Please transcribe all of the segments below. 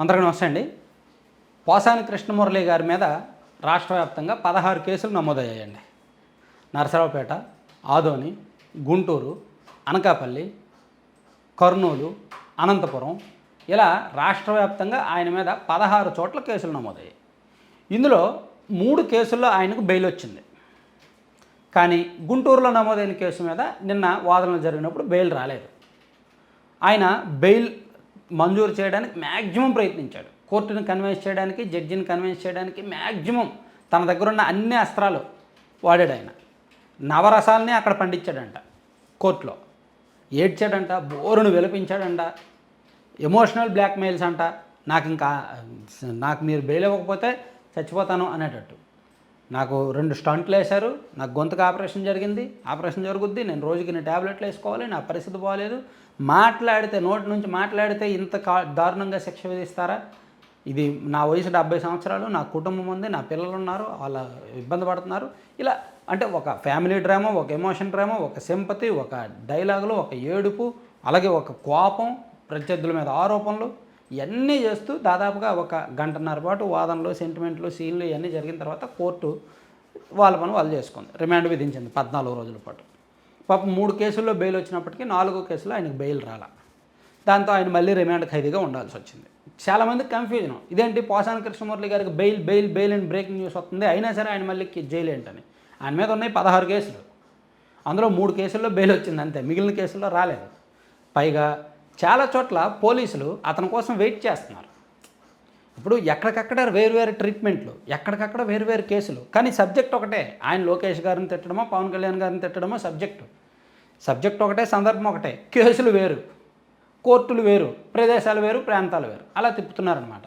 అందరికీ నమస్తే అండి. పోసాని కృష్ణమురళి గారి మీద రాష్ట్ర వ్యాప్తంగా పదహారు కేసులు నమోదయ్యాయండి. నరసరావుపేట ఆదోని గుంటూరు అనకాపల్లి కర్నూలు అనంతపురం ఇలా రాష్ట్ర వ్యాప్తంగా ఆయన మీద పదహారు చోట్ల కేసులు నమోదయ్యాయి. ఇందులో మూడు కేసుల్లో ఆయనకు బెయిల్ వచ్చింది. కానీ గుంటూరులో నమోదైన కేసు మీద నిన్న వాదనలు జరిగినప్పుడు బెయిల్ రాలేదు. ఆయన బెయిల్ మంజూరు చేయడానికి మ్యాక్సిమం ప్రయత్నించాడు. కోర్టుని కన్విన్స్ చేయడానికి జడ్జిని కన్విన్స్ చేయడానికి మ్యాక్సిమం తన దగ్గర ఉన్న అన్ని అస్త్రాలు వాడాడు ఆయన. నవరసాలని అక్కడ పండించాడంట కోర్టులో. ఏడ్చాడంట బోరును విలపించాడంట ఎమోషనల్ బ్లాక్మెయిల్స్ అంట. నాకు ఇంకా నాకు మీరు బెయిల్ ఇవ్వకపోతే చచ్చిపోతాను అనేటట్టు. నాకు రెండు స్టంట్లు వేశారు నాకు గొంతుకు ఆపరేషన్ జరిగింది. ఆపరేషన్ జరుగుద్ది నేను రోజుకి నేను ట్యాబ్లెట్లు వేసుకోవాలి నా పరిస్థితి బాగాలేదు మాట్లాడితే నోటి నుంచి మాట్లాడితే ఇంత కా దారుణంగా శిక్ష విధిస్తారా? ఇది నా వయసు డెబ్బై సంవత్సరాలు నా కుటుంబం ఉంది నా పిల్లలు ఉన్నారు వాళ్ళ ఇబ్బంది పడుతున్నారు. ఇలా అంటే ఒక ఫ్యామిలీ డ్రామా ఒక ఎమోషన్ డ్రామా ఒక సింపతి ఒక డైలాగులు ఒక ఏడుపు అలాగే ఒక కోపం ప్రత్యర్థుల మీద ఆరోపణలు. ఇవన్నీ చేస్తూ దాదాపుగా ఒక గంటన్నర పాటు వాదనలు సెంటిమెంట్లు సీన్లు ఇవన్నీ జరిగిన తర్వాత కోర్టు వాళ్ళ పని వాళ్ళు చేసుకుంది. రిమాండ్ విధించింది పద్నాలుగు రోజుల పాటు. పాపం మూడు కేసుల్లో బెయిల్ వచ్చినప్పటికీ నాలుగో కేసులో ఆయనకు బెయిల్ రాల. దాంతో ఆయన మళ్ళీ రిమాండ్ ఖైదీగా ఉండాల్సి వచ్చింది. చాలామంది కన్ఫ్యూజన్ ఇదేంటి పోసాన కృష్ణమూర్తి గారికి బెయిల్ బెయిల్ బెయిల్ అని బ్రేకింగ్ న్యూస్ వస్తుంది. అయినా సరే ఆయన మళ్ళీ జైలు ఏంటని. ఆయన మీద ఉన్నాయి పదహారు కేసులు. అందులో మూడు కేసుల్లో బెయిల్ వచ్చింది అంతే. మిగిలిన కేసుల్లో రాలేదు. పైగా చాలా చోట్ల పోలీసులు అతని కోసం వెయిట్ చేస్తున్నారు. ఇప్పుడు ఎక్కడికక్కడ వేరువేరు ట్రీట్మెంట్లు ఎక్కడికక్కడ వేరువేరు కేసులు. కానీ సబ్జెక్ట్ ఒకటే. ఆయన లోకేష్ గారిని తిట్టడమో పవన్ కళ్యాణ్ గారిని తిట్టడమో సబ్జెక్టు. సబ్జెక్ట్ ఒకటే సందర్భం ఒకటే. కేసులు వేరు. కోర్టులు వేరు. ప్రదేశాలు వేరు ప్రాంతాలు వేరు. అలా తిప్పుతున్నారనమాట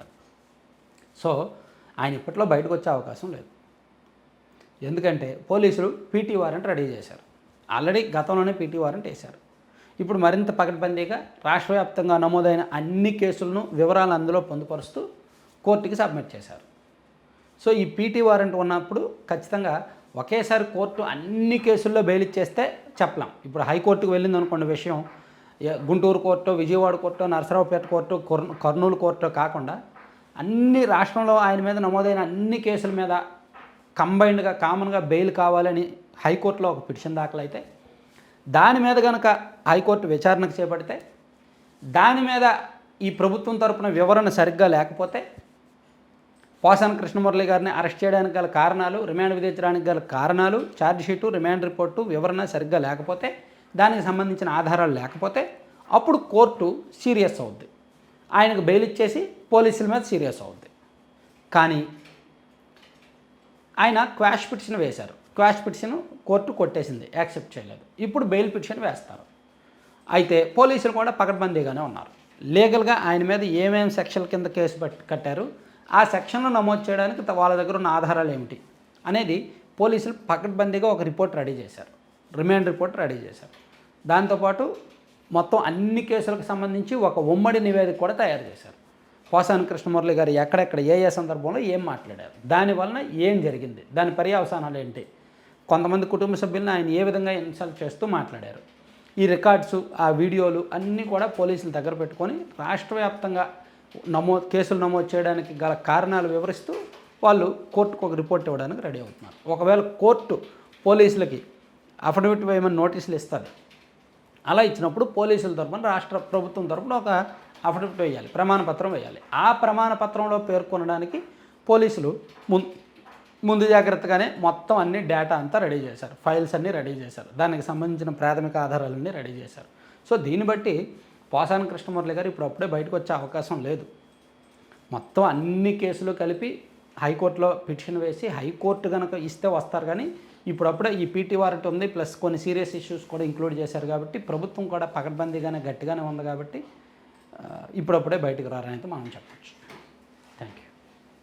సో ఆయన ఇప్పట్లో బయటకు వచ్చే అవకాశం లేదు. ఎందుకంటే పోలీసులు పీటీ వారెంట్ రెడీ చేశారు. ఆల్రెడీ గతంలోనే పీటీ వారెంట్ వేశారు. ఇప్పుడు మరింత పకడ్బందీగా రాష్ట్ర వ్యాప్తంగా నమోదైన అన్ని కేసులను వివరాలు అందులో పొందుపరుస్తూ కోర్టుకి సబ్మిట్ చేశారు. సో ఈ పీటీ వారెంట్ ఉన్నప్పుడు ఖచ్చితంగా ఒకేసారి కోర్టు అన్ని కేసుల్లో బెయిల్ ఇచ్చేస్తే చెప్పలేం. ఇప్పుడు హైకోర్టుకు వెళ్ళింది అనుకున్న విషయం Guntur court Vijayawada court Narasaraopet court Kurnool court కాకుండా అన్ని రాష్ట్రంలో ఆయన మీద నమోదైన అన్ని కేసుల మీద కంబైన్డ్గా కామన్గా బెయిల్ కావాలని హైకోర్టులో ఒక పిటిషన్ దాఖలైతే దాని మీద కనుక హైకోర్టు విచారణకు చేపడితే దాని మీద ఈ ప్రభుత్వం తరపున వివరణ సరిగ్గా లేకపోతే పోసాన కృష్ణమురళి గారిని అరెస్ట్ చేయడానికి గల కారణాలు రిమాండ్ విధించడానికి గల కారణాలు ఛార్జ్షీటు రిమాండ్ రిపోర్టు వివరణ సరిగ్గా లేకపోతే దానికి సంబంధించిన ఆధారాలు లేకపోతే అప్పుడు కోర్టు సీరియస్ అవుద్ది. ఆయనకు బెయిల్ ఇచ్చేసి పోలీసుల మీద సీరియస్ అవుద్ది. కానీ ఆయన క్వాష్ పిటిషన్ వేశారు. క్వాష్ పిటిషన్ కోర్టు కొట్టేసింది యాక్సెప్ట్ చేయలేదు. ఇప్పుడు బెయిల్ పిటిషన్ వేస్తారు. అయితే పోలీసులు కూడా పకడ్బందీగానే ఉన్నారు. లీగల్గా ఆయన మీద ఏమేమి సెక్షన్ల కింద కేసు పెట్టి కట్టారు ఆ సెక్షన్లు నమోదు చేయడానికి వాళ్ళ దగ్గర ఉన్న ఆధారాలు ఏమిటి అనేది పోలీసులు పకడ్బందీగా ఒక రిపోర్ట్ రెడీ చేశారు. రిమైండ్ రిపోర్ట్ రెడీ చేశారు. దాంతోపాటు మొత్తం అన్ని కేసులకు సంబంధించి ఒక ఉమ్మడి నివేదిక కూడా తయారు చేశారు. పోసాని కృష్ణమురళి గారు ఎక్కడెక్కడ ఏ ఏ సందర్భంలో ఏం మాట్లాడారు దానివలన ఏం జరిగింది దాని పర్యవసానాలు ఏంటి కొంతమంది కుటుంబ సభ్యులను ఆయన ఏ విధంగా ఇన్సల్ట్ చేస్తూ మాట్లాడారు. ఈ రికార్డ్స్ ఆ వీడియోలు అన్నీ కూడా పోలీసులు దగ్గర పెట్టుకొని రాష్ట్ర వ్యాప్తంగా నమోదు కేసులు నమోదు చేయడానికి గల కారణాలు వివరిస్తూ వాళ్ళు కోర్టుకు ఒక రిపోర్ట్ ఇవ్వడానికి రెడీ అవుతున్నారు. ఒకవేళ కోర్టు పోలీసులకి అఫిడవిట్ వేయమని నోటీసులు ఇస్తారు. అలా ఇచ్చినప్పుడు పోలీసుల తరపున రాష్ట్ర ప్రభుత్వం తరపున ఒక అఫిడవిట్ వేయాలి ప్రమాణపత్రం వేయాలి. ఆ ప్రమాణపత్రంలో పేర్కొనడానికి పోలీసులు ముందు ముందు జాగ్రత్తగానే మొత్తం అన్ని డేటా అంతా రెడీ చేశారు. ఫైల్స్ అన్నీ రెడీ చేశారు. దానికి సంబంధించిన ప్రాథమిక ఆధారాలన్నీ రెడీ చేశారు. సో దీన్ని బట్టి పోసాని కృష్ణమురళి గారు ఇప్పుడు అప్పుడే బయటకు వచ్చే అవకాశం లేదు. మొత్తం అన్ని కేసులు కలిపి హైకోర్టులో పిటిషన్ వేసి హైకోర్టు కనుక ఇస్తే వస్తారు కానీ ఇప్పుడప్పుడే ఈ పీటీ వారెంట్ ఉంది ప్లస్ కొన్ని సీరియస్ ఇష్యూస్ కూడా ఇంక్లూడ్ చేశారు కాబట్టి ప్రభుత్వం కూడా పకడ్బందీగానే గట్టిగానే ఉంది కాబట్టి ఇప్పుడప్పుడే బయటకు రారని అయితే మనం చెప్పచ్చు.